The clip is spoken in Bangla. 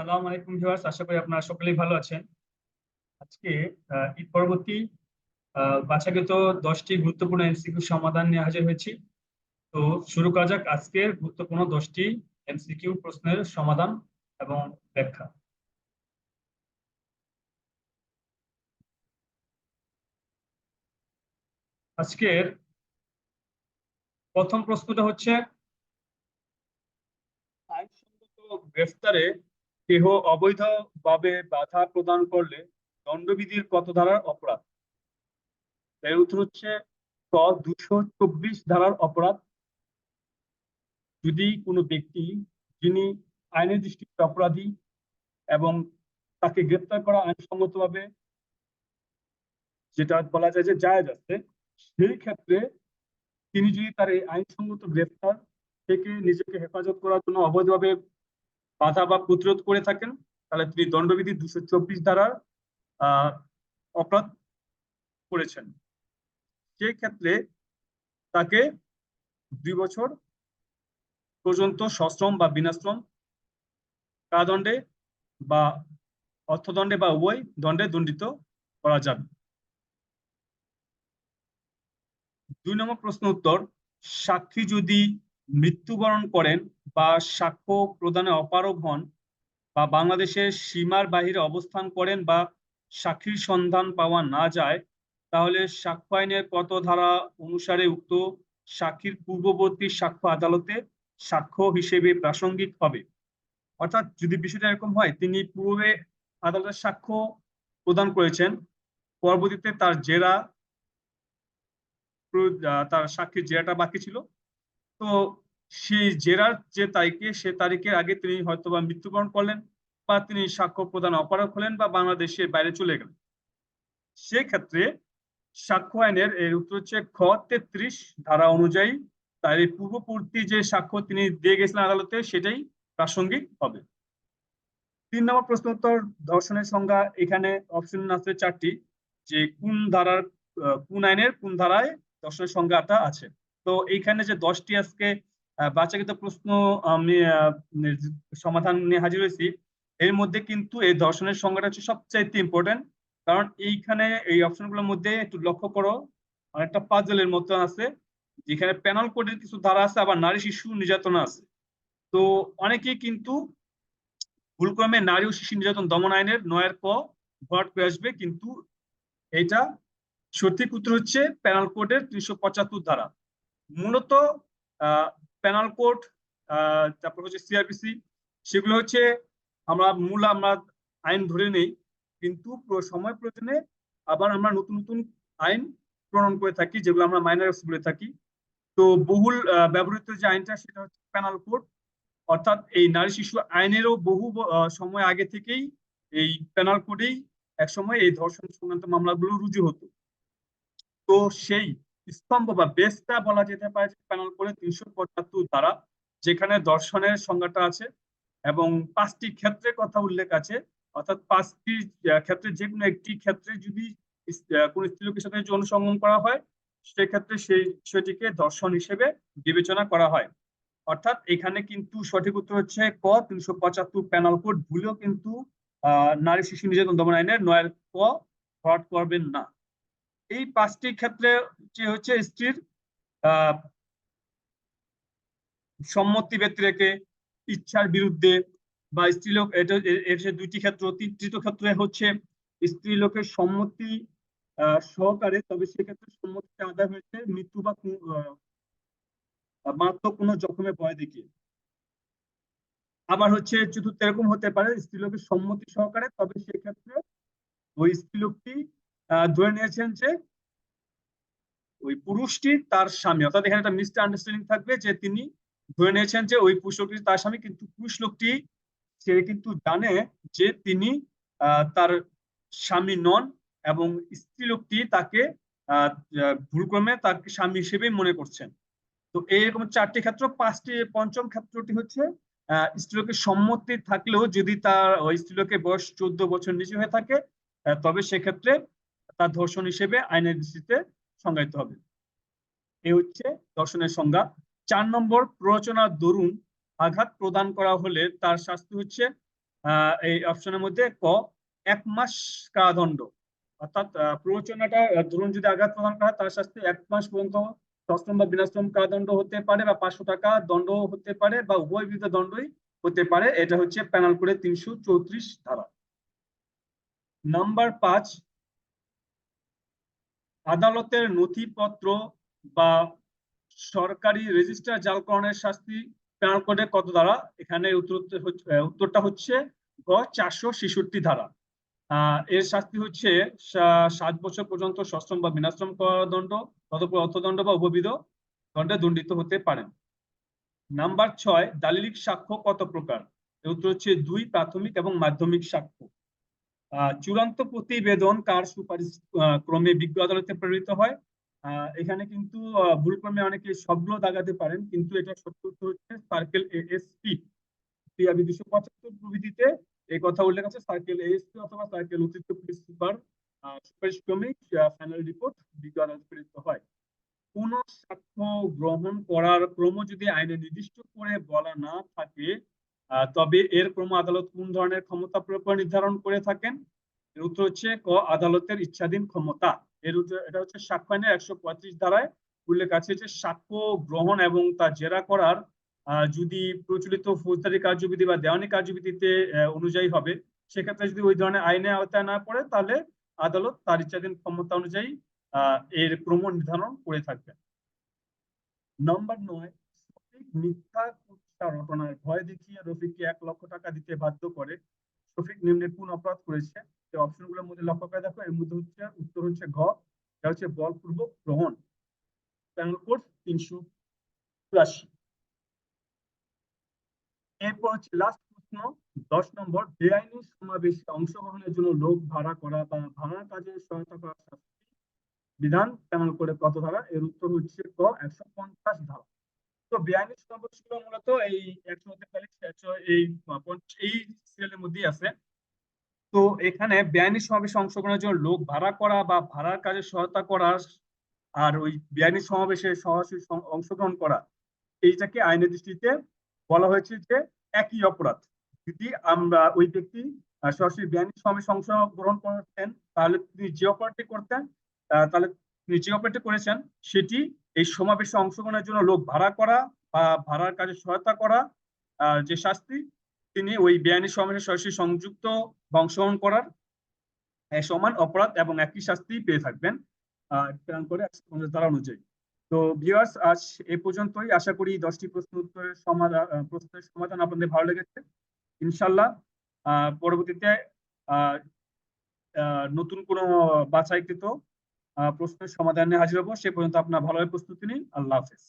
সালাম আলাইকুম ভিউয়ার্স, আশা করি আপনারা সকলেই ভালো আছেন। আজকে পরবর্তী দশটি গুরুত্বপূর্ণ এমসিকিউ সমাধান নিয়ে হাজির হয়েছি। তো শুরু করা যাক আজকের গুরুত্বপূর্ণ দশটি এমসিকিউ প্রশ্নের সমাধান এবং ব্যাখ্যা। আজকের প্রথম প্রশ্নটা হচ্ছে, আইনসঙ্গত গ্রেফতারে কেহ অবৈধভাবে বাধা প্রদান করলে দণ্ডবিধির কত ধারার অপরাধ? এর উত্তর হচ্ছে ক দুশো চব্বিশ ধারার অপরাধ। যদি কোনো ব্যক্তি যিনি আইনের দৃষ্টিতে অপরাধী এবং তাকে গ্রেপ্তার করা আইনসঙ্গতভাবে যেটা বলা যায় যে জায়েজ আছে, সেই ক্ষেত্রে তিনি যদি তার এই আইনসঙ্গত গ্রেফতার থেকে নিজেকে হেফাজত করার জন্য অবৈধভাবে বাধা বা প্রতিরোধ করে থাকেন, তাহলে তিনি দণ্ডবিধি দুশো চব্বিশ ধারার অপরাধ করেছেন। সেই ক্ষেত্রে তাকে দুই বছর পর্যন্ত সশ্রম বা বিনাশ্রম কারাদণ্ডে বা অর্থদণ্ডে বা উভয় দণ্ডে দণ্ডিত করা যাবে। দুই নম্বর প্রশ্ন উত্তর, সাক্ষী যদি মৃত্যুবরণ করেন বা সাক্ষ্য প্রদানে অপারগ হন বা বাংলাদেশের সীমার বাহিরে অবস্থান করেন বা সাক্ষীর সন্ধান পাওয়া না যায়, তাহলে সাক্ষ্য আইনের কত ধারা অনুসারে উক্ত সাক্ষীর পূর্ববর্তী সাক্ষ্য আদালতে সাক্ষ্য হিসেবে প্রাসঙ্গিক হবে। অর্থাৎ যদি বিষয়টা এরকম হয়, তিনি পূর্বে আদালতের সাক্ষ্য প্রদান করেছেন, পরবর্তীতে তার জেরা, তার সাক্ষীর জেরাটা বাকি ছিল তো সেই জেরার যে তারিখে, সে তারিখের আগে তিনি হয়তো বা মৃত্যুবরণ করলেন বা তিনি সাক্ষ্য প্রদান অপারক হলেন বা বাংলাদেশের বাইরে চলে গেলেন। সেক্ষেত্রে সাক্ষ্য আইনের এর উত্তর হচ্ছে খ, তেত্রিশ ধারা অনুযায়ী তার এই পূর্ববর্তী যে সাক্ষ্য তিনি দিয়ে গেছিলেন আদালতে, সেটাই প্রাসঙ্গিক হবে। তিন নম্বর প্রশ্ন উত্তর ধর্ষণের সংজ্ঞা এখানে অপশন আছে চারটি, যে কোন ধারার কোন আইনের কোন ধারায় দর্শনের সংজ্ঞাটা আছে। তো এইখানে যে দশটি আজকে বাচ্চাকৃত প্রশ্ন আমি সমাধান নিয়ে হাজির হয়েছি, এর মধ্যে কিন্তু এই দর্শনের সংজ্ঞাটা হচ্ছে সবচাইতে ইম্পর্টেন্ট কারণ এইখানে এই অপশনগুলোর মধ্যে একটু লক্ষ্য করো, অনেকটা পাজলের মতো আছে, যেখানে প্যানাল কোডের কিছু ধারা আছে, আবার নারী শিশু নির্যাতনা আছে। তো অনেকেই কিন্তু ভুলক্রমে নারী ও শিশু নির্যাতন দমন আইনের নয়ের ক ভরাট করে আসবে, কিন্তু এটা সঠিক উত্তর হচ্ছে প্যানাল কোডের তিনশো পঁচাত্তর ধারা। মূলত প্যানাল কোড তারপর হচ্ছে সিআরপিসি সেগুলো হচ্ছে আমরা মূল আমরা আইন ধরে নেই, কিন্তু সময় প্রয়োজনে আবার আমরা নতুন নতুন আইন প্রণয়ন করে থাকি, যেগুলো আমরা মাইনার বলে থাকি। তো বহুল ব্যবহৃত যে আইনটা সেটা হচ্ছে প্যানাল কোড অর্থাৎ এই নারী শিশু আইনেরও বহু সময় আগে থেকেই এই প্যানাল কোডেই একসময় এই ধর্ষণ সংক্রান্ত মামলাগুলো রুজু হতো। তো সেই স্তম্ভ বা বেসটা বলা যেতে পারে প্যানেল করে তিনশো পঁচাত্তর দ্বারা যেখানে দর্শনের সংজ্ঞাটা আছে এবং পাঁচটি ক্ষেত্রে কথা উল্লেখ আছে। অর্থাৎ পাঁচটি ক্ষেত্রে যে কোনো একটি ক্ষেত্রে যদি কোন স্ত্রীলোকের সাথে যৌন সঙ্গম করা হয়, সেক্ষেত্রে সেই বিষয়টিকে দর্শন হিসেবে বিবেচনা করা হয়। অর্থাৎ এখানে কিন্তু সঠিক উত্তর হচ্ছে ক, তিনশো পঁচাত্তর প্যানাল কোড ভুলেও কিন্তু, আহ, নারী শিশু নির্যাতন দমন আইনের নয়ের ক ভরাট করবেন না। এই পাঁচটি ক্ষেত্রে হচ্ছে স্ত্রীর সম্মতি ব্যতিরেকে, ইচ্ছার বিরুদ্ধে বা স্ত্রীলোক, এটা দুইটি ক্ষেত্র তৃতীয় ক্ষেত্রে হচ্ছে স্ত্রী লোকের সম্মতি সহকারে, তবে সেক্ষেত্রে সম্মতিটা আদায় হয়েছে মৃত্যু বা মাত্র কোনো জখমে ভয় দেখিয়ে। আবার হচ্ছে চতুর্থ, এরকম হতে পারে, স্ত্রীলোকের সম্মতি সহকারে, তবে সেক্ষেত্রে ওই স্ত্রীলোকটি ধরে নিয়েছেন যে ওই পুরুষটি তার স্বামী, অর্থাৎ এখানে একটা মিস্টার আন্ডারস্ট্যান্ডিং থাকবে যে তিনি ধরে নিয়েছেন যে ওই পুরুষ লোকটি তার স্বামী কিন্তু পুরুষ লোকটি সে কিন্তু জানে যে তিনি তার স্বামী নন এবং স্ত্রী লোকটি তাকে ভুলক্রমে তাকে স্বামী হিসেবে মনে করছেন। তো এইরকম চারটি ক্ষেত্র, পাঁচটি পঞ্চম ক্ষেত্রটি হচ্ছে স্ত্রীলোকের সম্মতি থাকলেও যদি তার স্ত্রীলোকের বয়স চোদ্দ বছর নিচে হয়ে থাকে তবে সেক্ষেত্রে তার ধর্ষণ হিসেবে আইনের দৃষ্টিতে সংজ্ঞায়িত হবে। এই হচ্ছে দর্শনের সংজ্ঞা। চার নম্বর প্ররোচনার দরুন আঘাত প্রদান করা হলে তার শাস্তি হচ্ছে এই অপশনের মধ্যে ক, এক মাস কারাদণ্ড। অর্থাৎ প্ররোচনাটা, ধরুন যদি আঘাত প্রদান করা হয়, তার শাস্তি এক মাস পর্যন্ত সশ্রম বা বিনাশ্রম কারাদণ্ড হতে পারে বা পাঁচশো টাকা দণ্ড হতে পারে বা উভয় বিধ দণ্ডই হতে পারে। এটা হচ্ছে প্যানাল করে তিনশো চৌত্রিশ ধারা। নাম্বার পাঁচ আদালতের নথিপত্র বা সরকারি রেজিস্টার জালকরণের শাস্তি প্যানাল কোডে কত ধারা এখানে উত্তর উত্তরটা হচ্ছে গ, চারশো ছেষট্টি ধারা এর শাস্তি হচ্ছে সাত বছর পর্যন্ত সশ্রম বা বিনাশ্রম দণ্ড, তদুপরি অর্থদণ্ড বা উপবিধ দণ্ডে দণ্ডিত হতে পারেন। নাম্বার ছয়, দালিলিক সাক্ষ্য কত প্রকার? উত্তর হচ্ছে দুই, প্রাথমিক এবং মাধ্যমিক সাক্ষ্য। চূড়ান্ত প্রতিবেদন কার সুপারিশ ক্রমে বিজ্ঞ আদালতে প্রেরিত হয়? এখানে কিন্তু আহ, ভুল ক্রমে অনেকে শব্দ দাগাতে পারেন কিন্তু এটা সত্য হচ্ছে সার্কেল এএসপি। পিআবি দুশো পঁচাত্তর প্রভৃতিতে এই কথা উল্লেখ আছে সার্কেল এএসপি অথবা সার্কেল অতিরিক্ত পুলিশ সুপার সুপারিশ ক্রমে ফাইনাল রিপোর্ট বিজ্ঞ আদালতে প্রেরিত হয়। কোন সাক্ষ্য গ্রহণ করার ক্রম যদি আইনে নির্দিষ্ট করে বলা না থাকে তবে এর ক্রম আদালত কোন ধরনের ক্ষমতা প্রয়োগ করে নির্ধারণ করে থাকেন? এর উত্তর হচ্ছে ক, আদালতের ইচ্ছাধীন ক্ষমতা। এর উত্তর, এটা হচ্ছে সাক্ষ্য আইনের একশো পঁয়ত্রিশ ধারায় উল্লেখ আছে যে সাক্ষ্য গ্রহণ এবং তা জেরা করার যদি প্রচলিত ফৌজদারি কার্যবিধি বা দেওয়ানি কার্যবিধিতে অনুযায়ী হবে, সেক্ষেত্রে যদি ওই ধরনের আইনে আওতায় না পড়ে, তাহলে আদালত তার ইচ্ছাধীন ক্ষমতা অনুযায়ী এর ক্রম নির্ধারণ করে থাকবেন নম্বর নয় মিথ্যা কুৎসা রটনায় ভয় দেখিয়ে রফিককে এক লক্ষ টাকা দিতে বাধ্য করে। শফিক নিম্নের কোন অপরাধ করেছে। যে অপশনগুলোর মধ্যে লক্ষ্য করে দেখো, এর মধ্যে হচ্ছে, উত্তর হচ্ছে ঘ, এটা হচ্ছে বলপূর্বক গ্রহণ। প্যানেল কোড তিনশো চুরাশি। এরপর হচ্ছে লাস্ট প্রশ্ন, দশ নম্বর, বেআইনি সমাবেশে অংশগ্রহণের জন্য লোক ভাড়া করা বা ভাড়ার কাজে সহায়তা করা বিধান প্যানেল করে কত ধারা? এর উত্তর হচ্ছে ক, একশো পঞ্চাশ ধারা। তো বেআইনি সমাবেশগুলো মূলত এই একশো তেতাল্লিশ একশো এই এই সিরিয়ালের মধ্যেই আছে। তো এখানে বেআইনি সমাবেশে অংশগ্রহণের জন্য লোক ভাড়া করা বা ভাড়ার কাজে সহায়তা করা আর ওই বেআইনি সমাবেশে সরাসরি অংশগ্রহণ করা, এইটাকে আইনের দৃষ্টিতে বলা হয়েছে যে একই অপরাধ। যদি আমরা ওই ব্যক্তি সরাসরি বেআইনি সমাবেশে অংশগ্রহণ করতেন, তাহলে তিনি যে অপরাধটি করতেন তাহলে যে অপরাধটি করেছেন সেটি এই সমাবেশে অংশগ্রহণের জন্য লোক ভাড়া করা বা ভাড়ার কাজে সহায়তা করা যে শাস্তি, তিনি ওই বেআইনি সমাবেশে সরাসরি সংযুক্ত অংশগ্রহণ করার সমান অপরাধ এবং একই শাস্তি পেয়ে থাকবেন। করে ধারা অনুযায়ী। তো ভিউয়ার্স আজ এ পর্যন্তই। আশা করি দশটি প্রশ্ন উত্তরের সমাধান প্রশ্নের সমাধান আপনাদের ভালো লেগেছে। ইনশাল্লাহ পরবর্তীতে নতুন কোনো বাছাইকৃত প্রশ্নের সমাধান নিয়ে হাজির হব। সে পর্যন্ত আপনার ভালোভাবে প্রস্তুতি নিন। আল্লাহ হাফেজ।